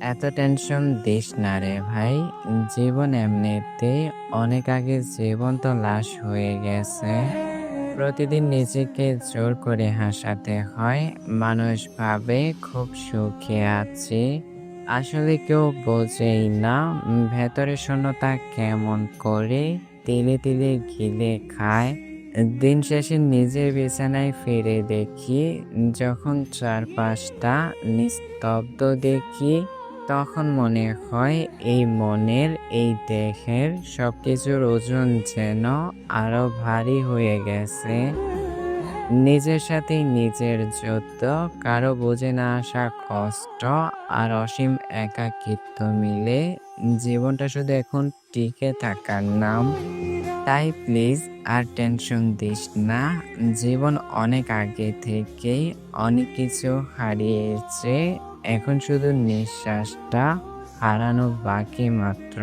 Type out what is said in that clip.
এত tension this না রে ভাই। জীবন এমনিতে অনেক আগে জীবন তো লাশ হয়ে গেছে। প্রতিদিন নিজেকে জোর করে হাসাতে হয়। মানুষ ভাবে খুব সুখে আছি। আসলে কেউ বোঝেই না ভেতরে শূন্যতা কেমন করে। তিলে তিলে গিলে খায়। দিন শেষে নিজের বিছানায় ফিরে দেখি, যখন চারপাশটা নিস্তব্ধ দেখি, তখন মনে হয় এই মনের, এই দেহের সব কিছুর ওজন যেন আরও ভারী হয়ে গেছে। নিজের সাথে নিজের যুদ্ধ কারও বুঝে না আসা কষ্ট আর অসীম একাকিত্ব মিলে জীবনটা শুধু এখন টিকে থাকার নাম। তাই প্লিজ আর টেনশন দিস না। জীবন অনেক আগে থেকেই অনেক কিছু হারিয়েছে। এখন শুধু নিঃশ্বাসটা হারানো বাকি মাত্র।